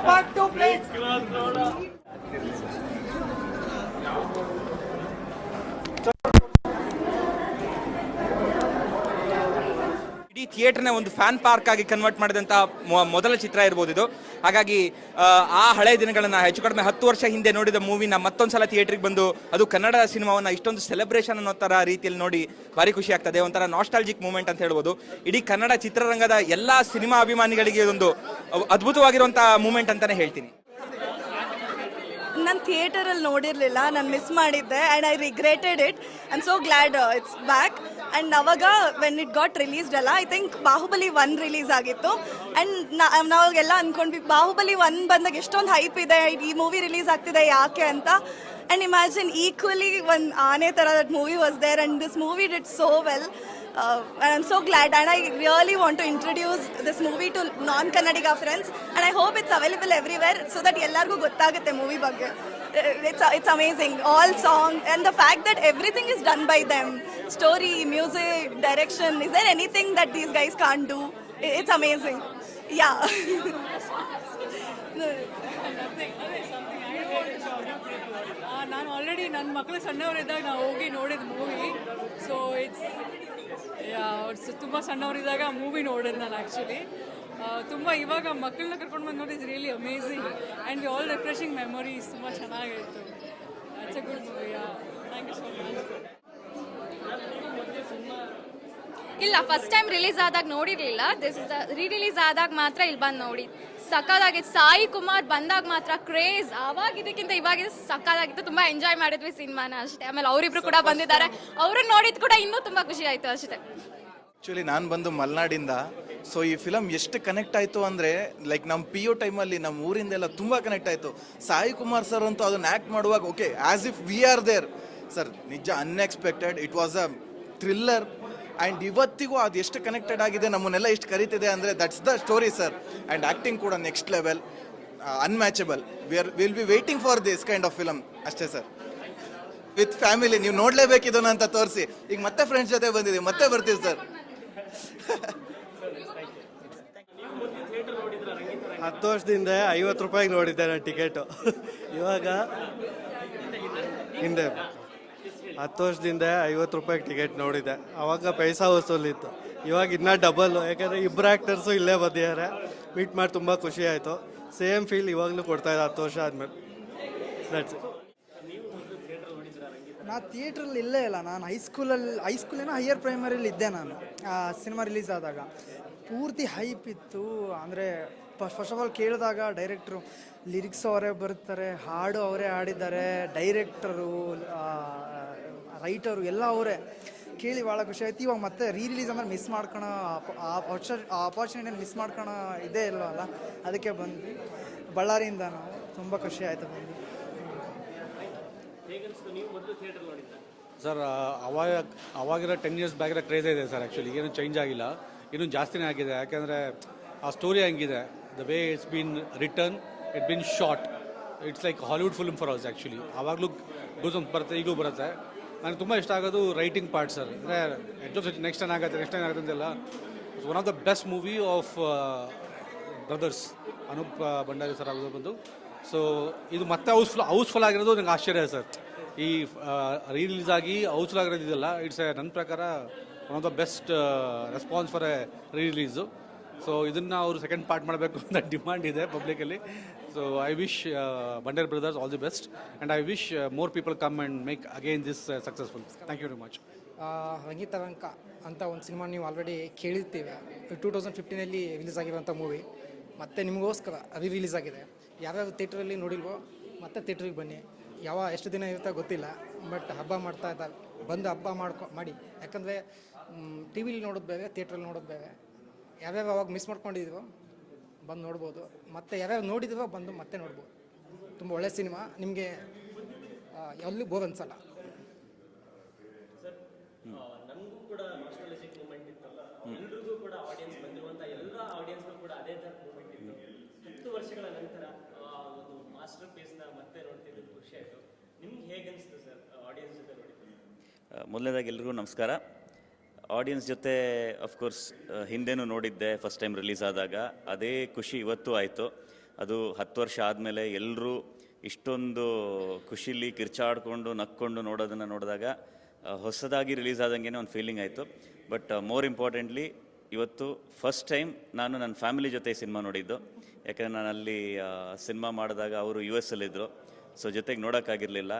Rangitaranga part two please ಇಡೀ ಥಿಯೇಟರ್ನ ಒಂದು fan park ಆಗಿ ಕನ್ವರ್ಟ್ ಮಾಡಿದಂತಹ ಮೊ- ಮೊದಲ ಚಿತ್ರ ಇರ್ಬೋದು ಇದು. ಹಾಗಾಗಿ ಆ, ಹಳೆ ದಿನಗಳನ್ನ ಹೆಚ್ಚು ಕಡಿಮೆ ಹತ್ತು ವರ್ಷ ಹಿಂದೆ ನೋಡಿದ ಮೂವಿನ ಮತ್ತೊಂದ್ಸಲ ಥಿಯೇಟ್ರಿಗೆ ಬಂದು ಅದು ಕನ್ನಡ ಸಿನಿಮಾವನ್ನ ಇಷ್ಟೊಂದು ಸೆಲೆಬ್ರೇಷನ್ ಅನ್ನೋ ತರ ರೀತಿಯಲ್ಲಿ ನೋಡಿ ಭಾರಿ ಖುಷಿ ಆಗ್ತದೆ. ಒಂಥರ ನಾಸ್ಟಾಲಜಿಕ್ ಮೂಮೆಂಟ್ ಅಂತ ಹೇಳ್ಬೋದು. ಇಡೀ ಕನ್ನಡ ಚಿತ್ರರಂಗದ ಎಲ್ಲಾ ಸಿನಿಮಾ ಅಭಿಮಾನಿಗಳಿಗೆ ಒಂದು ಅದ್ಭುತವಾಗಿರುವಂತಹ ಮೂಮೆಂಟ್ ಅಂತಾನೆ ಹೇಳ್ತೀನಿ. ನಾನು ಥಿಯೇಟರಲ್ಲಿ ನೋಡಿರಲಿಲ್ಲ, ನಾನು ಮಿಸ್ ಮಾಡಿದ್ದೆ and I regretted it am so glad it's back and ಅವಾಗ ವೆನ್ ಇಟ್ ಗಾಟ್ ರಿಲೀಸ್ಡ್ ಅಲ್ಲ I think Baahubali one release ಆಗಿತ್ತು. ಆ್ಯಂಡ್ ನಾವಾಗೆಲ್ಲ ಅಂದ್ಕೊಂಡ್ವಿ ಬಾಹುಬಲಿ ಒನ್ ಬಂದಾಗ ಎಷ್ಟೊಂದು ಹೈಪ್ ಇದೆ, ಈ ಮೂವಿ ರಿಲೀಸ್ ಆಗ್ತಿದೆ ಯಾಕೆ ಅಂತ. ಆ್ಯಂಡ್ ಇಮ್ಯಾಜಿನ್ ಈಕ್ವಲಿ ಒಂದು ಆನೆ ಥರ that movie was there and this movie did so well I am so glad, and I really want to introduce this to non Kannadiga friends and I hope it's available everywhere so that ಎಲ್ಲರಿಗೂ ಗೊತ್ತಾಗುತ್ತೆ movie ಬಗ್ಗೆ it's it's amazing all song and the fact that everything is done by them story music direction is there anything that these guys can do it's amazing yeah ನಾನು already ನನ್ನ ಮಕ್ಕಳು ಸಣ್ಣವರಿದ್ದಾಗ ನಾವು ಹೋಗಿ ನೋಡಿದ movie so it's ತುಂಬ ಸಣ್ಣವರಿದ್ದಾಗ movie ನೋಡಿದ್ ನಾನು actually ತುಂಬ ಇವಾಗ ಮಕ್ಕಳನ್ನ ಕರ್ಕೊಂಡು ಬಂದು ನೋಡಿ is really amazing and all refreshing memories ತುಂಬ ಚೆನ್ನಾಗಿತ್ತು it's a good movie thank you so much ಇಲ್ಲ ಫಸ್ಟ್ ಟೈಮ್ ರಿಲೀಸ್ ಆದಾಗ ನೋಡಿರಲಿಲ್ಲ. ದಿಸ್ ರೀ ರಿಲೀಸ್ ಆದಾಗ ಮಾತ್ರ ಇಲ್ಲಿ ಬಂದು ನೋಡಿ ಸಕ್ಕದಾಗಿತ್ತು ಸಾಯಿ ಕುಮಾರ್ ಬಂದಾಗ ಮಾತ್ರ ಕ್ರೇಜ್. ಆವಾಗ ಇದಕ್ಕಿಂತ ಇವಾಗ ಸಕ್ಕದಾಗಿತ್ತು ತುಂಬಾ ಎಂಜಾಯ್ ಮಾಡಿದ್ವಿ ಸಿನಿಮಾನ ಅಷ್ಟೇ. ಆಮೇಲೆ ಅವರಿಬ್ರು ಕೂಡ ಬಂದಿದ್ದಾರೆ. ಅವ್ರನ್ನ ನೋಡಿದ್ ಕೂಡ ಇನ್ನೂ ತುಂಬಾ ಖುಷಿ ಆಯ್ತು ಅಷ್ಟೇ. ಆ್ಯಕ್ಚುಲಿ ನಾನು ಬಂದು ಮಲೆನಾಡಿಂದ. ಸೊ ಈ ಫಿಲಮ್ ಎಷ್ಟು ಕನೆಕ್ಟ್ ಆಯಿತು ಅಂದರೆ ಲೈಕ್ ನಮ್ಮ ಪಿ ಯು ಟೈಮಲ್ಲಿ ನಮ್ಮ ಊರಿಂದೆಲ್ಲ ತುಂಬ ಕನೆಕ್ಟ್ ಆಯಿತು. ಸಾಯಿ ಕುಮಾರ್ ಸರ್ ಅಂತೂ ಅದನ್ನು ಆ್ಯಕ್ಟ್ ಮಾಡುವಾಗ okay as if we are there sir ನಿಜ unexpected it was a thriller and ಇವತ್ತಿಗೂ ಅದು ಎಷ್ಟು ಕನೆಕ್ಟೆಡ್ ಆಗಿದೆ ನಮ್ಮನ್ನೆಲ್ಲ ಎಷ್ಟು ಕರೀತಿದೆ ಅಂದರೆ that's the story sir and acting ಕೂಡ next level unmatchable we are will be waiting for this kind of film ಅಷ್ಟೇ ಸರ್ ವಿತ್ ಫ್ಯಾಮಿಲಿ ನೀವು ನೋಡಲೇಬೇಕು ಅಂತ ತೋರಿಸಿ. ಈಗ ಮತ್ತೆ ಫ್ರೆಂಡ್ಸ್ ಜೊತೆ ಬಂದಿದ್ದೀವಿ, ಮತ್ತೆ ಬರ್ತೀವಿ ಸರ್ ಹತ್ತು ವರ್ಷದಿಂದ ಐವತ್ತು ರೂಪಾಯಿಗೆ ನೋಡಿದ್ದೆ ನಾನು ಟಿಕೆಟು. ಇವಾಗ ಹಿಂದೆ. ಹತ್ತು ವರ್ಷದಿಂದ ಐವತ್ತು ರೂಪಾಯಿ ಟಿಕೆಟ್ ನೋಡಿದೆ. ಅವಾಗ ಪೈಸಾ ವಸೂಲಿತ್ತು. ಇವಾಗ ಇನ್ನೂ ಡಬಲ್ಲು ಯಾಕಂದರೆ ಇಬ್ಬರು ಆ್ಯಕ್ಟರ್ಸು ಇಲ್ಲೇ ಬಂದಿದ್ದಾರೆ. ಮೀಟ್ ಮಾಡಿ ತುಂಬ ಖುಷಿ ಆಯಿತು. ಸೇಮ್ ಫೀಲ್ ಇವಾಗಲೂ ಕೊಡ್ತಾ ಇದೆ ಹತ್ತು ವರ್ಷ ಆದಮೇಲೆ. ದಟ್ಸ್ ನಾ ಥಿಯೇಟ್ರಲ್ಲಿ ಇಲ್ಲೇ ಇಲ್ಲ. ನಾನು ಹೈಸ್ಕೂಲಲ್ಲಿ ಹೈಸ್ಕೂಲಿನ ಹೈಯರ್ ಪ್ರೈಮರಿಲಿ ಇದ್ದೆ ನಾನು. ಸಿನಿಮಾ ರಿಲೀಸ್ ಆದಾಗ. ಪೂರ್ತಿ ಹೈಪ್ ಇತ್ತು. ಅಂದರೆ ಫಸ್ಟ್ ಆಫ್ ಆಲ್ ಕೇಳಿದಾಗ ಡೈರೆಕ್ಟ್ರು ಲಿರಿಕ್ಸ್ ಅವರೇ ಬರ್ತಾರೆ, ಹಾಡು ಅವರೇ ಹಾಡಿದ್ದಾರೆ ಡೈರೆಕ್ಟರು ರೈಟರು ಎಲ್ಲ ಅವರೇ ಕೇಳಿ ಭಾಳ ಖುಷಿ ಆಯ್ತು. ಇವಾಗ ಮತ್ತೆ ರೀ ರಿಲೀಸ್ ಅಂದ್ರೆ ಮಿಸ್ ಮಾಡ್ಕೊಳೋ ಆ ಅಪಾರ್ಚುನಿಟಿನ ಮಿಸ್ ಮಾಡ್ಕೊಳೋ ಇದೇ ಇಲ್ವಲ್ಲ? ಅದಕ್ಕೆ ಬಂದ್ವಿ. ಬಳ್ಳಾರಿಯಿಂದ ನಾವು. ತುಂಬ ಖುಷಿ ಆಯಿತು ಬಂದು. ಸರ್ ಅವಾಗ ಅವಾಗಿರೋ ಟೆನ್ ಇಯರ್ಸ್ ಬ್ಯಾಗಿರೋ ಕ್ರೇಜ್ ಇದೆ ಸರ್ ಆ್ಯಕ್ಚುಲಿ ಏನು ಚೇಂಜ್ ಆಗಿಲ್ಲ. ಇನ್ನೂ ಜಾಸ್ತಿನೇ ಆಗಿದೆ. ಯಾಕೆಂದರೆ ಆ ಸ್ಟೋರಿ ಹಂಗಿದೆ? The way it's been return it been short it's like Hollywood film for us actually ಆವಾಗಲೂ ಗೂಸ್ ಬರುತ್ತೆ ಈಗಲೂ ಬರುತ್ತೆ. ನನಗೆ ತುಂಬ ಇಷ್ಟ ಆಗೋದು ರೈಟಿಂಗ್ ಪಾರ್ಟ್ ಸರ್ ಅಂದರೆ ನೆಕ್ಸ್ಟ್ ಏನಾಗುತ್ತೆ ನೆಕ್ಸ್ಟ್ ಏನಾಗುತ್ತೆ ಅಂತೆಲ್ಲ. One of the best movie of brothers Anup Bhandari sir ಆಗೋದು ಬಂದು. ಸೊ ಇದು ಮತ್ತೆ ಹೌಸ್ಫುಲ್ ಹೌಸ್ಫುಲ್ ಆಗಿರೋದು ನನಗೆ ಆಶ್ಚರ್ಯ ಸರ್ ಈ ರೀಲೀಸ್ ಆಗಿ ಹೌಸ್ಫುಲ್ ಆಗಿರೋದು ಇದೆಲ್ಲ. ಇಟ್ಸ್ ನನ್ನ ಪ್ರಕಾರ one of the best response for a re release so ಇದನ್ನು ಅವರು ಸೆಕೆಂಡ್ ಪಾರ್ಟ್ ಮಾಡಬೇಕು ಅಂತ ಡಿಮಾಂಡ್ ಇದೆ publicly so I wish Bhandari brothers all the best and I wish more people come and make again this successful thank you very much Rangitaranga ಅಂತ ಒಂದು cinema ನೀವು already ಕೇಳಿರ್ತೀವಿ. Two thousand ಫಿಫ್ಟೀನಲ್ಲಿ release ಆಗಿರುವಂಥ movie ಮತ್ತೆ ನಿಮಗೋಸ್ಕರ ರೀ release ಆಗಿದೆ. ಯಾವ್ಯಾವ ಥಿಯೇಟ್ರಲ್ಲಿ ನೋಡಿಲ್ವೋ, ಮತ್ತೆ ಥಿಯೇಟ್ರಿಗೆ ಬನ್ನಿ. ಯಾವ, ಎಷ್ಟು ದಿನ ಇರುತ್ತೋ ಗೊತ್ತಿಲ್ಲ. ಬಟ್ ಹಬ್ಬ ಮಾಡ್ತಾ ಇದ್ದಾರೆ. ಬಂದು ಹಬ್ಬ ಮಾಡ್ಕೊ, ಮಾಡಿ. ಯಾಕಂದರೆ ಟಿ ವಿಲಿ ನೋಡೋದು ಬೇರೆ ಥಿಯೇಟ್ರಲ್ಲಿ ನೋಡೋದು ಬೇರೆ. ಯಾವ್ಯಾವ ಅವಾಗ ಮಿಸ್ ಮಾಡ್ಕೊಂಡಿದ್ವೋ ಬಂದು ನೋಡ್ಬೋದು. ಮತ್ತೆ ಯಾವ್ಯಾವ ನೋಡಿದ್ವೋ ಬಂದು ಮತ್ತೆ ನೋಡ್ಬೋದು. ತುಂಬ ಒಳ್ಳೆ ಸಿನಿಮಾ ನಿಮಗೆ ಎಲ್ಲೂ ಬೋರ್ ಅನ್ಸಲ್ಲ. ಮೊದಲನೇದಾಗಿ ಎಲ್ರಿಗೂ ನಮಸ್ಕಾರ. ಆಡಿಯನ್ಸ್ ಜೊತೆ ಅಫ್ಕೋರ್ಸ್ ಹಿಂದೆನೂ ನೋಡಿದ್ದೆ ಫಸ್ಟ್ ಟೈಮ್ ರಿಲೀಸ್ ಆದಾಗ. ಅದೇ ಖುಷಿ ಇವತ್ತು ಆಯಿತು. ಅದು ಹತ್ತು ವರ್ಷ ಆದಮೇಲೆ ಎಲ್ಲರೂ ಇಷ್ಟೊಂದು ಖುಷಿಲಿ ಕಿರ್ಚಾಡ್ಕೊಂಡು, ನಕ್ಕೊಂಡು ನೋಡೋದನ್ನು ನೋಡಿದಾಗ ಹೊಸದಾಗಿ ರಿಲೀಸ್ ಆದಂಗೆ ಒಂದು ಫೀಲಿಂಗ್ ಆಯಿತು. ಬಟ್ ಮೋರ್ ಇಂಪಾರ್ಟೆಂಟ್ಲಿ ಇವತ್ತು ಫಸ್ಟ್ ಟೈಮ್ ನಾನು ನನ್ನ ಫ್ಯಾಮಿಲಿ ಜೊತೆ ಸಿನಿಮಾ ನೋಡಿದ್ದು. ಯಾಕಂದರೆ ನಾನು ಅಲ್ಲಿ ಸಿನಿಮಾ ಮಾಡಿದಾಗ ಅವರು ಯು ಎಸ್ ಅಲ್ಲಿದ್ದರು ಸೊ ಜೊತೆಗೆ ನೋಡೋಕ್ಕಾಗಿರಲಿಲ್ಲ.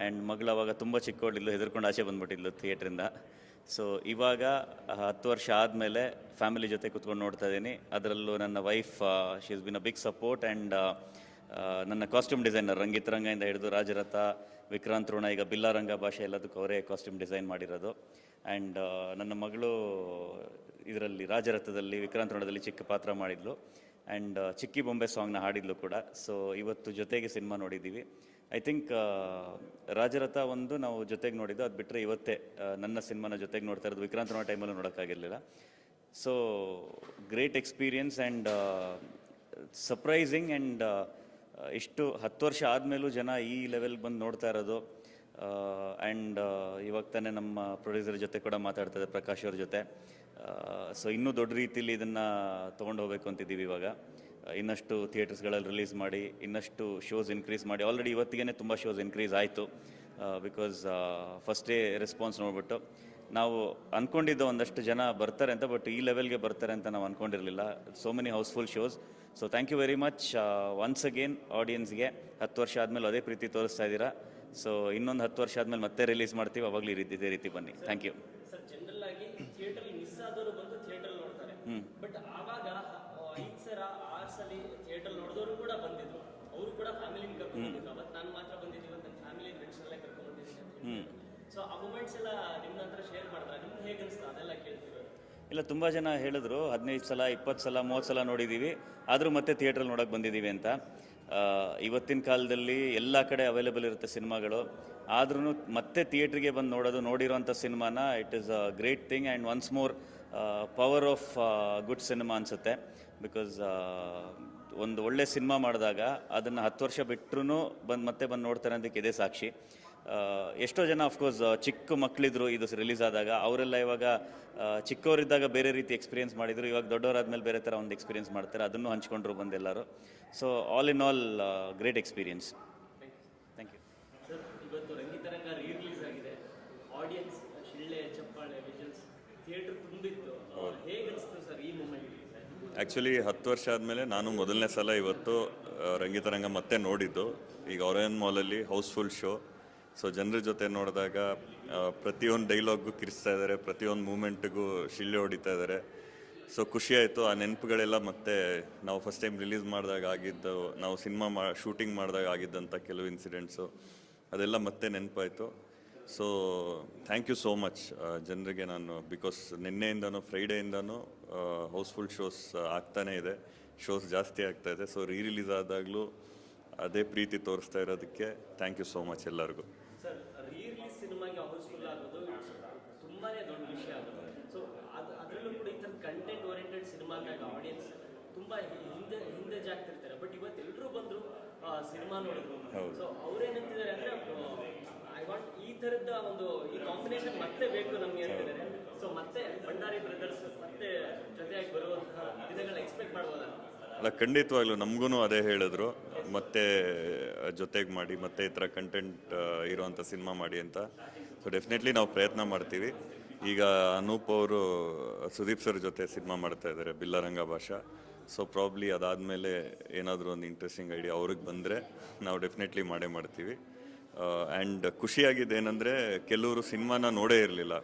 ಆ್ಯಂಡ್ ಮಗಳು ಅವಾಗ ತುಂಬ ಚಿಕ್ಕವಳಿದ್ಲು ಹೆದರ್ಕೊಂಡು ಆಚೆ ಬಂದ್ಬಿಟ್ಟಿದ್ಲು ಥಿಯೇಟ್ರಿಂದ ಸೊ ಇವಾಗ ಹತ್ತು ವರ್ಷ ಆದಮೇಲೆ ಫ್ಯಾಮಿಲಿ ಜೊತೆ ಕುತ್ಕೊಂಡು ನೋಡ್ತಾ ಇದ್ದೀನಿ. ಅದರಲ್ಲೂ ನನ್ನ wife she is been a big support and ನನ್ನ ಕಾಸ್ಟ್ಯೂಮ್ ಡಿಸೈನರ್ ರಂಗಿತ್ ಇಂದ ಹಿಡಿದು ರಾಜರಥ, ವಿಕ್ರಾಂತ್ ಋಣ ಈಗ ಬಿಲ್ಲಾರಂಗ ಭಾಷೆ ಎಲ್ಲದಕ್ಕೂ ಅವರೇ ಕಾಸ್ಟ್ಯೂಮ್ ಡಿಸೈನ್ ಮಾಡಿರೋದು. ಆ್ಯಂಡ್ ನನ್ನ ಮಗಳು ಇದರಲ್ಲಿ, ರಾಜರಥದಲ್ಲಿ, ವಿಕ್ರಾಂತ್ ಋಣದಲ್ಲಿ ಚಿಕ್ಕ ಪಾತ್ರ ಮಾಡಿದ್ಲು. ಆ್ಯಂಡ್ ಚಿಕ್ಕಿ ಬೊಂಬೆ ಸಾಂಗ್ನ ಹಾಡಿದ್ಲು ಕೂಡ. ಸೊ ಇವತ್ತು ಜೊತೆಗೆ ಸಿನಿಮಾ ನೋಡಿದ್ದೀವಿ. ಐ ಥಿಂಕ್ ರಾಜರಥ ಒಂದು ನಾವು ಜೊತೆಗೆ ನೋಡಿದ್ದು, ಅದು ಬಿಟ್ಟರೆ ಇವತ್ತೇ ನನ್ನ ಸಿನಿಮಾನ ಜೊತೆಗೆ ನೋಡ್ತಾ ಇರೋದು ವಿಕ್ರಾಂತ್ ಅನ್ನೋ ಟೈಮಲ್ಲೂ ನೋಡೋಕ್ಕಾಗಿರಲಿಲ್ಲ so great experience and surprising and ಇಷ್ಟು ಹತ್ತು ವರ್ಷ ಆದಮೇಲೂ ಜನ ಈ ಲೆವೆಲ್ಗೆ ಬಂದು ನೋಡ್ತಾ ಇರೋದು. ಆ್ಯಂಡ್ ಇವಾಗ ತಾನೇ ನಮ್ಮ ಪ್ರೊಡ್ಯೂಸರ್ ಜೊತೆ ಕೂಡ ಮಾತಾಡ್ತಾ ಇದ್ದೆ ಪ್ರಕಾಶ್ ಅವ್ರ ಜೊತೆ. ಸೊ ಇನ್ನೂ ದೊಡ್ಡ ರೀತಿಯಲ್ಲಿ ಇದನ್ನು ತೊಗೊಂಡು ಹೋಗಬೇಕು ಅಂತಿದ್ದೀವಿ ಇವಾಗ. ಇನ್ನಷ್ಟು ಥಿಯೇಟರ್ಸ್ಗಳಲ್ಲಿ ರಿಲೀಸ್ ಮಾಡಿ ಇನ್ನಷ್ಟು ಶೋಸ್ ಇನ್ಕ್ರೀಸ್ ಮಾಡಿ. ಆಲ್ರೆಡಿ ಇವತ್ತಿಗೆ ತುಂಬ ಶೋಸ್ ಇನ್ಕ್ರೀಸ್ ಆಯಿತು ಬಿಕಾಸ್ ಫಸ್ಟ್ ಡೇ ರೆಸ್ಪಾನ್ಸ್ ನೋಡಿಬಿಟ್ಟು ನಾವು ಅಂದ್ಕೊಂಡಿದ್ದ ಒಂದಷ್ಟು ಜನ ಬರ್ತಾರೆ ಅಂತ ಬಟ್ ಈ ಲೆವೆಲ್ಗೆ ಬರ್ತಾರೆ ಅಂತ ನಾವು ಅಂದ್ಕೊಂಡಿರಲಿಲ್ಲ so many house full shows so thank you very much once again ಆಡಿಯನ್ಸ್ಗೆ ಹತ್ತು ವರ್ಷ ಆದಮೇಲೆ ಅದೇ ಪ್ರೀತಿ ತೋರಿಸ್ತಾ ಇದ್ದೀರಾ. ಸೊ ಇನ್ನೊಂದು ಹತ್ತು ವರ್ಷ ಆದಮೇಲೆ ಮತ್ತೆ ರಿಲೀಸ್ ಮಾಡ್ತೀವಿ ಅವಾಗಲೂ ಈ ರೀತಿ ಇದೇ ರೀತಿ ಬನ್ನಿ. ಥ್ಯಾಂಕ್ ಯು ಸರ್ ಜನರಲ್ ಆಗಿ ಥಿಯೇಟರ್ ಮಿಸ್ ಆದವರು ಬಂದು ಥಿಯೇಟರ್ ನೋಡ್ತಾರೆ ಬಟ್ ಆವಾಗ ಐದು ಸಲ ಆರು ಸಲ ಥಿಯೇಟರ್ ನೋಡಿದವರು ಕೂಡ ಬಂದಿದ್ರು ಅವರು ಕೂಡ ಫ್ಯಾಮಿಲಿನ ಕರ್ಕೊಂಡು ಬಂದಿದ್ರು ಅವತ್ತು ನಾನು ಮಾತ್ರ ಬಂದಿದ್ದೀವಿ ನನ್ನ ಫ್ಯಾಮಿಲಿ ಫ್ರೆಂಡ್ಸ್ ಎಲ್ಲ ಕರ್ಕೊಂಡು ಬಂದಿದ್ದೀನಿ ಸೊ ಆ ಮೂಮೆಂಟ್ಸ್ ಎಲ್ಲ ನಿಮ್ಮ ಹತ್ರ ಶೇರ್ ಮಾಡ್ತಾರೆ ನಿಮ್ಗೆ ಹೇಗೆ ಅನಿಸ್ತಾ? ಅದೆಲ್ಲ ಕೇಳ್ತಿರೋದು ಇಲ್ಲ ತುಂಬ ಜನ ಹೇಳಿದ್ರು ಹದಿನೈದು ಸಲ ಇಪ್ಪತ್ತು ಸಲ ಮೂವತ್ತು ಸಲ ನೋಡಿದ್ದೀವಿ ಆದರೂ ಮತ್ತೆ ಥಿಯೇಟ್ರಲ್ಲಿ ನೋಡೋಕೆ ಬಂದಿದ್ದೀವಿ ಅಂತ. ಇವತ್ತಿನ ಕಾಲದಲ್ಲಿ ಎಲ್ಲ ಕಡೆ ಅವೈಲೇಬಲ್ ಇರುತ್ತೆ ಸಿನಿಮಾಗಳು. ಆದ್ರೂ ಮತ್ತೆ ಥಿಯೇಟ್ರಿಗೆ ಬಂದು ನೋಡೋದು ನೋಡಿರೋಂಥ ಸಿನಿಮಾನ it is a great thing and once more power of good cinema ಅನಿಸುತ್ತೆ. ಬಿಕಾಸ್ ಒಂದು ಒಳ್ಳೆ ಸಿನಿಮಾ ಮಾಡಿದಾಗ ಅದನ್ನು ಹತ್ತು ವರ್ಷ ಬಿಟ್ಟರು ಬಂದು ಮತ್ತೆ ಬಂದು ನೋಡ್ತಾರೆ ಅದಕ್ಕೆ ಇದೇ ಸಾಕ್ಷಿ. ಎಷ್ಟೋ ಜನ ಅಫ್ಕೋರ್ಸ್ ಚಿಕ್ಕ ಮಕ್ಕಳಿದ್ರು ಇದು ರಿಲೀಸ್ ಆದಾಗ. ಅವರೆಲ್ಲ ಇವಾಗ ಚಿಕ್ಕವರಿದ್ದಾಗ ಬೇರೆ ರೀತಿ ಎಕ್ಸ್ಪೀರಿಯನ್ಸ್ ಮಾಡಿದ್ರು. ಇವಾಗ ದೊಡ್ಡವರಾದ್ಮೇಲೆ ಬೇರೆ ಥರ ಒಂದು ಎಕ್ಸ್ಪೀರಿಯನ್ಸ್ ಮಾಡ್ತಾರೆ. ಅದನ್ನು ಹಂಚ್ಕೊಂಡ್ರು ಬಂದೆಲ್ಲರೂ so all in all great experience thank you sir ಇವತ್ತು ರಂಗಿತರಂಗ ರೀ ರಿಲೀಸ್ ಆಗಿದೆ. ಆಡಿಯನ್ಸ್ ಶಿಳ್ಳೆ ಚಪ್ಪಾಳೆ ವಿಜಲ್ಸ್ ಥಿಯೇಟರ್ ತುಂಬಿತ್ತು. ಹೇಗೆ ಸರ್ ಈ ಮೂಮೆಂಟ್ ಆ್ಯಕ್ಚುಲಿ ಹತ್ತು ವರ್ಷ ಆದಮೇಲೆ ನಾನು ಮೊದಲನೇ ಸಲ ಇವತ್ತು ರಂಗೀತರಂಗ ಮತ್ತೆ ನೋಡಿದ್ದು. ಈಗ ಒರೆಯನ್ ಮಾಲಲ್ಲಿ ಹೌಸ್ಫುಲ್ ಶೋ ಸೊ ಜನರ ಜೊತೆ ನೋಡಿದಾಗ ಪ್ರತಿಯೊಂದು ಡೈಲಾಗ್ಗೂ ಕಿರಿಸ್ತಾ ಇದ್ದಾರೆ ಪ್ರತಿಯೊಂದು ಮೂಮೆಂಟ್ಗೂ ಶಿಳ್ಳೆ ಹೊಡಿತಾ ಇದ್ದಾರೆ ಸೊ ಖುಷಿ ಆಯಿತು. ಆ ನೆನಪುಗಳೆಲ್ಲ ಮತ್ತೆ ನಾವು ಫಸ್ಟ್ ಟೈಮ್ ರಿಲೀಸ್ ಮಾಡಿದಾಗ ಆಗಿದ್ದು, ನಾವು ಸಿನಿಮಾ ಮಾ ಶೂಟಿಂಗ್ ಮಾಡಿದಾಗ ಆಗಿದ್ದಂಥ ಕೆಲವು ಇನ್ಸಿಡೆಂಟ್ಸು ಅದೆಲ್ಲ ಮತ್ತೆ ನೆನಪಾಯಿತು. So thank you so much ಜನರಿಗೆ ನಾನು ಬಿಕಾಸ್ ನಿನ್ನೆಯಿಂದನೂ ಫ್ರೈಡೆಯಿಂದನೂ ಹೌಸ್ಫುಲ್ ಶೋಸ್ ಆಗ್ತಾನೇ ಇದೆ. ಶೋಸ್ ಜಾಸ್ತಿ ಆಗ್ತಾ ಇದೆ. ಸೊ ರೀ ರಿಲೀಸ್ ಆದಾಗಲೂ ಅದೇ ಪ್ರೀತಿ ತೋರಿಸ್ತಾ ಇರೋದಕ್ಕೆ ಥ್ಯಾಂಕ್ ಯು ಸೋ ಮಚ್ ಎಲ್ಲರಿಗೂ ಸರ್ ರೀ ರಿಲೀಸ್ ಸಿನಿಮಾಗೆ ಹೌಸ್ಫುಲ್ ಆಗೋದು ತುಂಬಾನೇ ದೊಡ್ಡ ವಿಷಯ ಅದು ಸೊ ಅದು ಅದರಲ್ಲೂ ಕೂಡ ಈ ಥರ ಕಂಟೆಂಟ್ ಓರಿಯೆಂಟೆಡ್ ಸಿನಿಮಾದಾಗ ಆಡಿಯನ್ಸ್ ತುಂಬಾ ಹಿಂದೆ ಹಿಂದೆ ಜಾಗ್ತಿರ್ತಾರೆ. ಬಟ್ ಇವತ್ತು ಎಲ್ಲರೂ ಬಂದ್ರು ಸಿನಿಮಾ ನೋಡಿದ್ರು. ಸೊ ಅವ್ರೇನಂತಿದ್ದಾರೆ ಅಂದ್ರೆ ಐ ವಾಂಟ್ ಈ ಥರದ ಒಂದು ಈ ಕಾಂಬಿನೇಷನ್ ಮತ್ತೆ ಬೇಕು ನಮಗೆ ಅಂತಿದ್ದಾರೆ. ಸೊ ಮತ್ತೆ ಭಂಡಾರಿ ಬ್ರದರ್ಸ್ ಮತ್ತೆ ಜೊತೆಯಾಗಿ ಬರುವಂತಹ ದಿನಗಳ ಎಕ್ಸ್ಪೆಕ್ಟ್ ಮಾಡ್ಬೋದಾ? ಅಲ್ಲ ಖಂಡಿತವಾಗ್ಲೂ ನಮಗೂ ಅದೇ ಹೇಳಿದ್ರು. ಮತ್ತೆ ಜೊತೆಗೆ ಮಾಡಿ ಮತ್ತೆ ಈ ಥರ ಕಂಟೆಂಟ್ ಇರುವಂಥ ಸಿನಿಮಾ ಮಾಡಿ ಅಂತ. ಸೊ ಡೆಫಿನೆಟ್ಲಿ ನಾವು ಪ್ರಯತ್ನ ಮಾಡ್ತೀವಿ. ಈಗ ಅನೂಪ್ ಅವರು, ಸುದೀಪ್ ಸರ್ ಜೊತೆ ಸಿನಿಮಾ ಮಾಡ್ತಾ ಇದ್ದಾರೆ, ಬಿಲ್ಲರಂಗ ಭಾಷಾ. ಸೊ ಪ್ರಾಬ್ಲಿ ಅದಾದಮೇಲೆ ಏನಾದರೂ ಒಂದು ಇಂಟ್ರೆಸ್ಟಿಂಗ್ ಐಡಿಯಾ ಅವ್ರಿಗೆ ಬಂದರೆ ನಾವು ಡೆಫಿನೆಟ್ಲಿ ಮಾಡೇ ಮಾಡ್ತೀವಿ. ಆ್ಯಂಡ್ ಖುಷಿಯಾಗಿದೆ ಏನಂದರೆ ಕೆಲವರು ಸಿನಿಮಾನ ನೋಡೇ ಇರಲಿಲ್ಲ.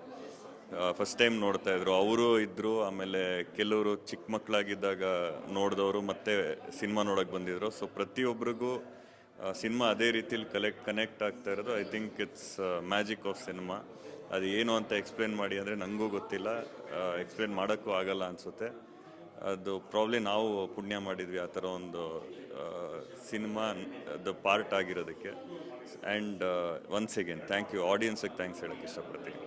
ಫಸ್ಟ್ ಟೈಮ್ ನೋಡ್ತಾ ಇದ್ರು. ಅವರು ಇದ್ದರು ಆಮೇಲೆ ಕೆಲವರು ಚಿಕ್ಕ ಮಕ್ಕಳಾಗಿದ್ದಾಗ ನೋಡಿದವರು ಮತ್ತೆ ಸಿನಿಮಾ ನೋಡೋಕೆ ಬಂದಿದ್ರು. ಸೊ ಪ್ರತಿಯೊಬ್ಬರಿಗೂ ಸಿನಿಮಾ ಅದೇ ರೀತಿಲಿ ಕಲೆಕ್ಟ್ ಕನೆಕ್ಟ್ ಆಗ್ತಾ ಇರೋದು. I think it's magic of cinema ಅದು ಏನು ಅಂತ ಎಕ್ಸ್ಪ್ಲೇನ್ ಮಾಡಿ ಅಂದರೆ ನನಗೂ ಗೊತ್ತಿಲ್ಲ. ಎಕ್ಸ್ಪ್ಲೇನ್ ಮಾಡೋಕ್ಕೂ ಆಗಲ್ಲ ಅನಿಸುತ್ತೆ. ಅದು ಪ್ರಾಬ್ಲಿ ನಾವು ಪುಣ್ಯ ಮಾಡಿದ್ವಿ ಆ ಥರ ಒಂದು ಸಿನಿಮಾ ಅದು part ಆಗಿರೋದಕ್ಕೆ. And once again thank you ಆಡಿಯನ್ಸಿಗೆ thanks ಹೇಳೋಕ್ಕೆ ಇಷ್ಟಪಡ್ತೀನಿ.